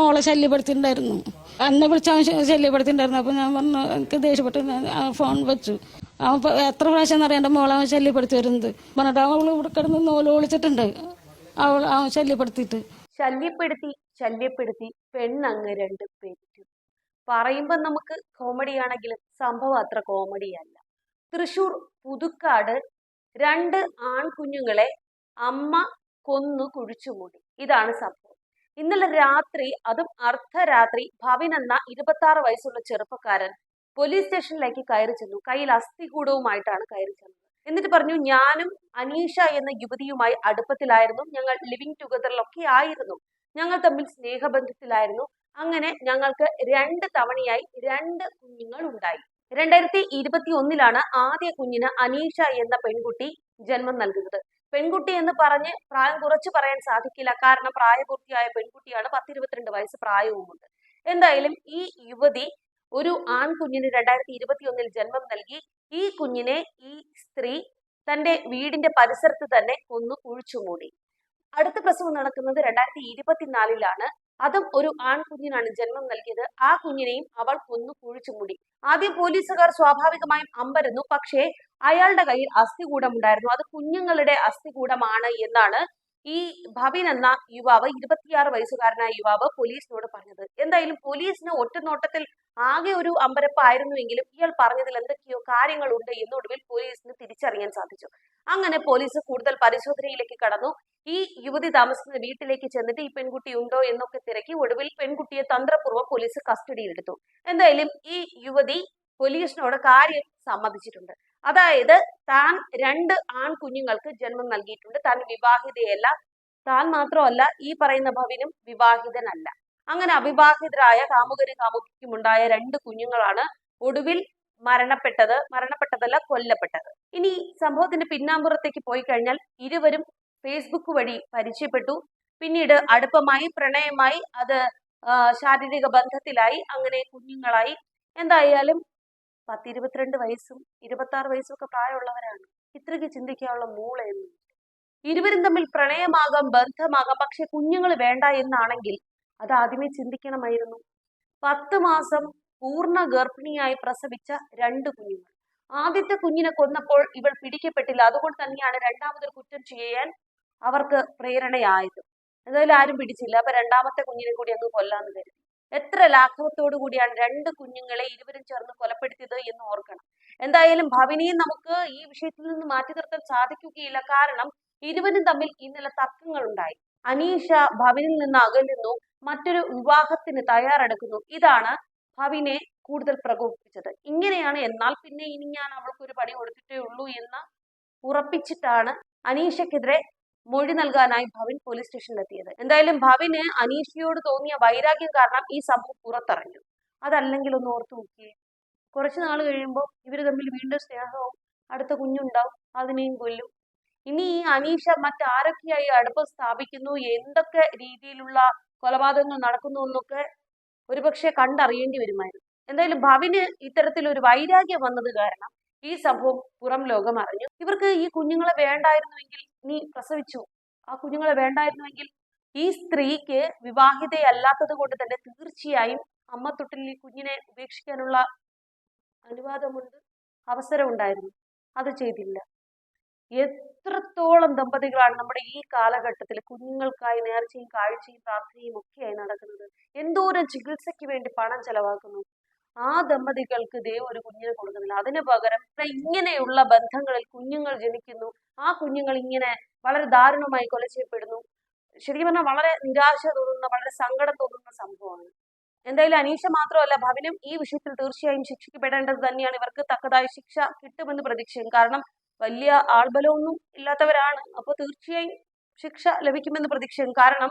മോളെ ശല്യപ്പെടുത്തിണ്ടായിരുന്നു. അന്നെ വിളിച്ചവൻ ശല്യപ്പെടുത്തിണ്ടായിരുന്നു. അപ്പൊ ഞാൻ പറഞ്ഞു എനിക്ക് ദേഷ്യപ്പെട്ട്. ഫോൺ വെച്ചു. അവൻ എത്ര പ്രാവശ്യം എന്റെ മോളെ അവൻ ശല്യപ്പെടുത്തി വരുന്നത്. പറഞ്ഞിട്ട് അവൾ ഇവിടെ കിടന്ന് നൂൽ വിളിച്ചിട്ടുണ്ട് അവൾ അവൻ ശല്യപ്പെടുത്തിയിട്ട്. ശല്യപ്പെടുത്തി ശല്യപ്പെടുത്തി പെണ്ണങ്ങ് രണ്ട് പേരിട്ടു പറയുമ്പോൾ നമുക്ക് കോമഡി ആണെങ്കിലും സംഭവം അത്ര കോമഡി അല്ല. തൃശൂർ പുതുക്കാട് രണ്ട് ആൺകുഞ്ഞുങ്ങളെ അമ്മ കൊന്നു കുഴിച്ചുമൂടി ഇതാണ് സംഭവം. ഇന്നലെ രാത്രി അതും അർദ്ധരാത്രി ഭവിൻ എന്ന ഇരുപത്തി ആറ് വയസ്സുള്ള ചെറുപ്പക്കാരൻ പോലീസ് സ്റ്റേഷനിലേക്ക് കയറി ചെന്നു. കയ്യിൽ അസ്ഥികൂടവുമായിട്ടാണ് കയറി ചെന്നത്. എന്നിട്ട് പറഞ്ഞു ഞാനും അനീഷ എന്ന യുവതിയുമായി അടുപ്പത്തിലായിരുന്നു. ഞങ്ങൾ ലിവിങ് ടുഗദറിലൊക്കെ ആയിരുന്നു. ഞങ്ങൾ തമ്മിൽ സ്നേഹബന്ധത്തിലായിരുന്നു. അങ്ങനെ ഞങ്ങൾക്ക് രണ്ട് തവണയായി രണ്ട് കുഞ്ഞുങ്ങൾ ഉണ്ടായി. രണ്ടായിരത്തി ഇരുപത്തി ഒന്നിലാണ് ആദ്യ കുഞ്ഞിന് അനീഷ എന്ന പെൺകുട്ടി ജന്മം നൽകുന്നത്. പെൺകുട്ടി എന്ന് പറഞ്ഞ് പ്രായം കുറച്ച് പറയാൻ സാധിക്കില്ല. കാരണം പ്രായപൂർത്തിയായ പെൺകുട്ടിയാണ് പത്തിരുപത്തിരണ്ട് വയസ്സ് പ്രായവുമുണ്ട് എന്തായാലും ഈ യുവതി ഒരു ആൺകുഞ്ഞിന് രണ്ടായിരത്തി ഇരുപത്തി ഒന്നിൽ ജന്മം നൽകി. ഈ കുഞ്ഞിനെ ഈ സ്ത്രീ തന്റെ വീടിന്റെ പരിസരത്ത് തന്നെ കൊന്നു കുഴിച്ചുമൂടി. അടുത്ത പ്രസവം നടക്കുന്നത് രണ്ടായിരത്തി ഇരുപത്തിനാലിലാണ് അതും ഒരു ആൺകുഞ്ഞിനാണ് ജന്മം നൽകിയത്. ആ കുഞ്ഞിനെയും അവൾ കൊന്നു കുഴിച്ചുമൂടി. ആദ്യം പോലീസുകാർ സ്വാഭാവികമായും അമ്പരന്നു. പക്ഷേ അയാളുടെ കയ്യിൽ അസ്ഥികൂടം ഉണ്ടായിരുന്നു അത് കുഞ്ഞുങ്ങളുടെ അസ്ഥികൂടമാണ് എന്നാണ് ഈ ഭവിൻ എന്ന യുവാവ് ഇരുപത്തിയാറ് വയസ്സുകാരനായ യുവാവ് പോലീസിനോട് പറഞ്ഞത്. എന്തായാലും പോലീസിന് ഒറ്റനോട്ടത്തിൽ ആകെ ഒരു അമ്പരപ്പായിരുന്നുവെങ്കിലും ഇയാൾ പറഞ്ഞതിൽ എന്തൊക്കെയോ കാര്യങ്ങളുണ്ട് എന്നൊടുവിൽ പോലീസിന് തിരിച്ചറിയാൻ സാധിച്ചു. അങ്ങനെ പോലീസ് കൂടുതൽ പരിശോധനയിലേക്ക് കടന്നു. ഈ യുവതി താമസിക്കുന്ന വീട്ടിലേക്ക് ചെന്നിട്ട് ഈ പെൺകുട്ടി ഉണ്ടോ എന്നൊക്കെ തിരക്കി ഒടുവിൽ പെൺകുട്ടിയെ തന്ത്രപൂർവം പോലീസ് കസ്റ്റഡിയിലെടുത്തു. എന്തായാലും ഈ യുവതി പോലീസിനോട് കാര്യം സമ്മതിച്ചിട്ടുണ്ട്. അതായത് താൻ രണ്ട് ആൺകുഞ്ഞുങ്ങൾക്ക് ജന്മം നൽകിയിട്ടുണ്ട്. താൻ വിവാഹിതയല്ല. താൻ മാത്രമല്ല ഈ പറയുന്ന ഭവിനും വിവാഹിതനല്ല. അങ്ങനെ അവിവാഹിതരായ കാമുകനും കാമുകിക്കും ഉണ്ടായ രണ്ട് കുഞ്ഞുങ്ങളാണ് ഒടുവിൽ മരണപ്പെട്ടത്. മരണപ്പെട്ടതല്ല കൊല്ലപ്പെട്ടത്. ഇനി സംഭവത്തിന്റെ പിന്നാമ്പുറത്തേക്ക് പോയി കഴിഞ്ഞാൽ ഇരുവരും ഫേസ്ബുക്ക് വഴി പരിചയപ്പെട്ടു. പിന്നീട് അടുപ്പമായി പ്രണയമായി അത് ശാരീരിക ബന്ധത്തിലായി അങ്ങനെ കുഞ്ഞുങ്ങളായി. എന്തായാലും പത്തിരുപത്തിരണ്ട് വയസ്സും ഇരുപത്തി ആറ് വയസ്സും ഒക്കെ പ്രായമുള്ളവരാണ്. ഇത്രയ്ക്ക് ചിന്തിക്കാനുള്ള മൂളയൊന്നും ഇരുവരും തമ്മിൽ പ്രണയമാകാം ബന്ധമാകാം പക്ഷെ കുഞ്ഞുങ്ങൾ വേണ്ട എന്നാണെങ്കിൽ അത് ആദ്യമേ ചിന്തിക്കണമായിരുന്നു. പത്ത് മാസം പൂർണ ഗർഭിണിയായി പ്രസവിച്ച രണ്ട് കുഞ്ഞുങ്ങൾ. ആദ്യത്തെ കുഞ്ഞിനെ കൊന്നപ്പോൾ ഇവൾ പിടിക്കപ്പെട്ടില്ല. അതുകൊണ്ട് തന്നെയാണ് രണ്ടാമതൊരു കുറ്റം ചെയ്യാൻ അവർക്ക് പ്രേരണയായത്. എന്തായാലും ആരും പിടിച്ചില്ല. അപ്പൊ രണ്ടാമത്തെ കുഞ്ഞിനെ കൂടി അങ്ങ് കൊല്ലാന്ന് കരുതി. എത്ര ലാഘവത്തോടു കൂടിയാണ് രണ്ട് കുഞ്ഞുങ്ങളെ ഇരുവരും ചേർന്ന് കൊലപ്പെടുത്തിയത് എന്ന് ഓർക്കണം. എന്തായാലും ഭവിനിയും നമുക്ക് ഈ വിഷയത്തിൽ നിന്ന് മാറ്റി നിർത്താൻ സാധിക്കുകയില്ല. കാരണം ഇരുവരും തമ്മിൽ ഇന്നലെ തർക്കങ്ങൾ ഉണ്ടായി അനീഷ ഭവനിൽ നിന്ന് അകലുന്നു മറ്റൊരു വിവാഹത്തിന് തയ്യാറെടുക്കുന്നു. ഇതാണ് ഭവിനെ കൂടുതൽ പ്രകോപിപ്പിച്ചത്. ഇങ്ങനെയാണ് എന്നാൽ പിന്നെ ഇനി ഞാൻ അവൾക്ക് ഒരു പണി കൊടുത്തിട്ടേ ഉള്ളൂ എന്ന് ഉറപ്പിച്ചിട്ടാണ് അനീഷയ്ക്കെതിരെ മൊഴി നൽകാനായി ഭവിൻ പോലീസ് സ്റ്റേഷനിലെത്തിയത് എന്തായാലും ഭവിന് അനീഷയോട് തോന്നിയ വൈരാഗ്യം കാരണം ഈ സംഭവം പുറത്തറിഞ്ഞു അതല്ലെങ്കിൽ ഒന്ന് ഓർത്തു നോക്കിയേ. കുറച്ച് നാൾ കഴിയുമ്പോൾ ഇവർ തമ്മിൽ വീണ്ടും സ്നേഹവും അടുത്ത കുഞ്ഞുണ്ടാവും അതിനെയും കൊല്ലും. ഇനി ഈ അനീഷ മറ്റാരൊക്കെയായി അടുപ്പം സ്ഥാപിക്കുന്നു? എന്തൊക്കെ രീതിയിലുള്ള കൊലപാതകങ്ങൾ നടക്കുന്നു എന്നൊക്കെ ഒരുപക്ഷെ കണ്ടറിയേണ്ടി വരുമായിരുന്നു. എന്തായാലും ഭവിന് ഇത്തരത്തിലൊരു വൈരാഗ്യം വന്നത് കാരണം ഈ സംഭവം പുറം ലോകം അറിഞ്ഞു. ഇവർക്ക് ഈ കുഞ്ഞുങ്ങളെ വേണ്ടായിരുന്നുവെങ്കിൽ നീ പ്രസവിച്ചു. ആ കുഞ്ഞുങ്ങളെ വേണ്ടായിരുന്നുവെങ്കിൽ ഈ സ്ത്രീക്ക് വിവാഹിതയല്ലാത്തത് കൊണ്ട് തന്നെ തീർച്ചയായും അമ്മ തൊട്ടിൽ ഈ കുഞ്ഞിനെ ഉപേക്ഷിക്കാനുള്ള അനുവാദമുണ്ട് അവസരമുണ്ടായിരുന്നു. അത് ചെയ്തില്ല. എത്രത്തോളം ദമ്പതികളാണ് നമ്മുടെ ഈ കാലഘട്ടത്തിൽ കുഞ്ഞുങ്ങൾക്കായി നേർച്ചയും കാഴ്ചയും പ്രാർത്ഥനയും ഒക്കെയായി നടക്കുന്നത്. എന്തോരം ചികിത്സയ്ക്ക് വേണ്ടി പണം ചെലവാക്കുന്നു. ആ ദമ്പതികൾക്ക് ദൈവം ഒരു കുഞ്ഞിനെ കൊടുക്കുന്നില്ല. അതിന് പകരം ഇങ്ങനെയുള്ള ബന്ധങ്ങളിൽ കുഞ്ഞുങ്ങൾ ജനിക്കുന്നു. ആ കുഞ്ഞുങ്ങൾ ഇങ്ങനെ വളരെ ദാരുണമായി കൊല ചെയ്യപ്പെടുന്നു. ശരിക്കും പറഞ്ഞാൽ വളരെ നിരാശ തോന്നുന്ന വളരെ സങ്കടം തോന്നുന്ന സംഭവമാണ്. എന്തായാലും അനീഷ മാത്രമല്ല ഭവനും ഈ വിഷയത്തിൽ തീർച്ചയായും ശിക്ഷിക്കപ്പെടേണ്ടത് തന്നെയാണ്. ഇവർക്ക് തക്കതായ ശിക്ഷ കിട്ടുമെന്ന് പ്രതീക്ഷിക്കും കാരണം വലിയ ആൾബലമൊന്നും ഇല്ലാത്തവരാണ്. അപ്പോൾ തീർച്ചയായും ശിക്ഷ ലഭിക്കുമെന്ന് പ്രതീക്ഷിക്കും കാരണം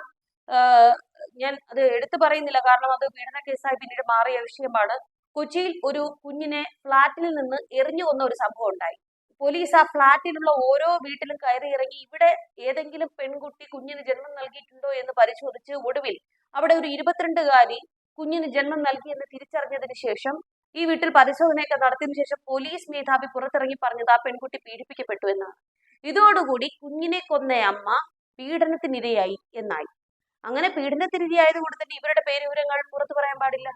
ഞാൻ അത് എടുത്തു പറയുന്നില്ല. കാരണം അത് പീഡന കേസായി പിന്നീട് മാറിയ വിഷയമാണ്. കൊച്ചിയിൽ ഒരു കുഞ്ഞിനെ ഫ്ളാറ്റിൽ നിന്ന് എറിഞ്ഞു കൊന്ന ഒരു സംഭവം ഉണ്ടായി. പോലീസ് ആ ഫ്ളാറ്റിലുള്ള ഓരോ വീട്ടിലും കയറി ഇറങ്ങി ഇവിടെ ഏതെങ്കിലും പെൺകുട്ടി കുഞ്ഞിന് ജന്മം നൽകിയിട്ടുണ്ടോ എന്ന് പരിശോധിച്ച് ഒടുവിൽ അവിടെ ഒരു ഇരുപത്തിരണ്ടുകാരി കുഞ്ഞിന് ജന്മം നൽകി എന്ന് തിരിച്ചറിഞ്ഞതിന് ശേഷം ഈ വീട്ടിൽ പരിശോധനയൊക്കെ നടത്തിയതിനു ശേഷം പോലീസ് മേധാവി പുറത്തിറങ്ങി പറഞ്ഞത് ആ പെൺകുട്ടി പീഡിപ്പിക്കപ്പെട്ടു എന്നാണ്. ഇതോടുകൂടി കുഞ്ഞിനെ കൊന്ന അമ്മ പീഡനത്തിനിരയായി എന്നായി. അങ്ങനെ പീഡനത്തിനിരയായത് കൊണ്ട് തന്നെ ഇവരുടെ പേര് വിവരങ്ങൾ പുറത്തു പറയാൻ പാടില്ല.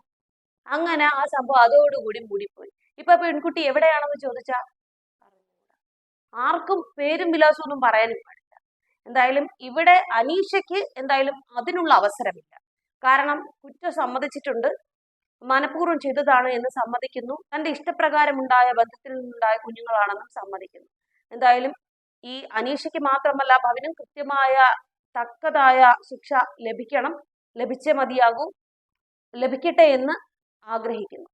അങ്ങനെ ആ സംഭവം അതോടുകൂടി മൂടിപ്പോയി. ഇപ്പൊ പെൺകുട്ടി എവിടെയാണെന്ന് ചോദിച്ചാ ആർക്കും പേരും വിലാസവും ഒന്നും പറയാനും പാടില്ല. എന്തായാലും ഇവിടെ അനീഷയ്ക്ക് എന്തായാലും അതിനുള്ള അവസരമില്ല. കാരണം കുറ്റം സമ്മതിച്ചിട്ടുണ്ട്. മനഃപൂർവം ചെയ്തതാണ് എന്ന് സമ്മതിക്കുന്നു. തന്റെ ഇഷ്ടപ്രകാരം ഉണ്ടായ ബന്ധത്തിൽ നിന്നുണ്ടായ കുഞ്ഞുങ്ങളാണെന്നും സമ്മതിക്കുന്നു. എന്തായാലും ഈ അനീഷയ്ക്ക് മാത്രമല്ല ഭവനും കൃത്യമായ തക്കതായ ശിക്ഷ ലഭിക്കണം ലഭിച്ചേ മതിയാകൂ ലഭിക്കട്ടെ എന്ന് ആഗ്രഹിക്കുന്നു.